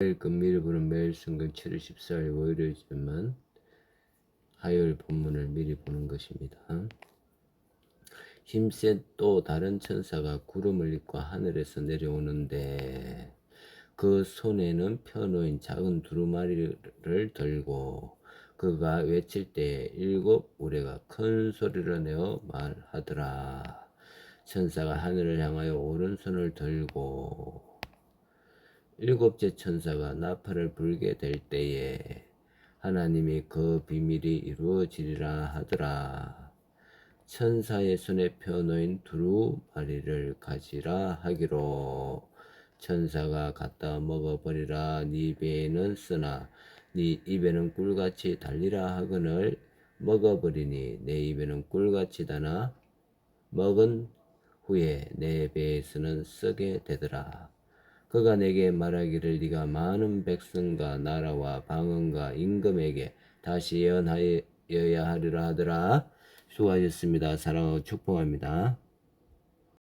매일 금미를 보는 매일 순간 7월 14일 월요일이지만 화요일 본문을 미리 보는 것입니다. 힘센 또 다른 천사가 구름을 입고 하늘에서 내려오는데 그 손에는 펴놓인 작은 두루마리를 들고 그가 외칠 때 일곱 우레가 큰 소리를 내어 말하더라. 천사가 하늘을 향하여 오른손을 들고 일곱째 천사가 나팔을 불게 될 때에 하나님이 그 비밀이 이루어지리라 하더라. 천사의 손에 펴놓인 두루 마리를 가지라 하기로 천사가 갖다 먹어버리라 네 배에는 쓰나 네 입에는 꿀같이 달리라 하거늘 먹어버리니 내 입에는 꿀같이 다나 먹은 후에 내 배에서는 썩게 되더라. 그가 내게 말하기를 네가 많은 백성과 나라와 방언과 임금에게 다시 예언하여야 하리라 하더라. 수고하셨습니다. 사랑하고 축복합니다.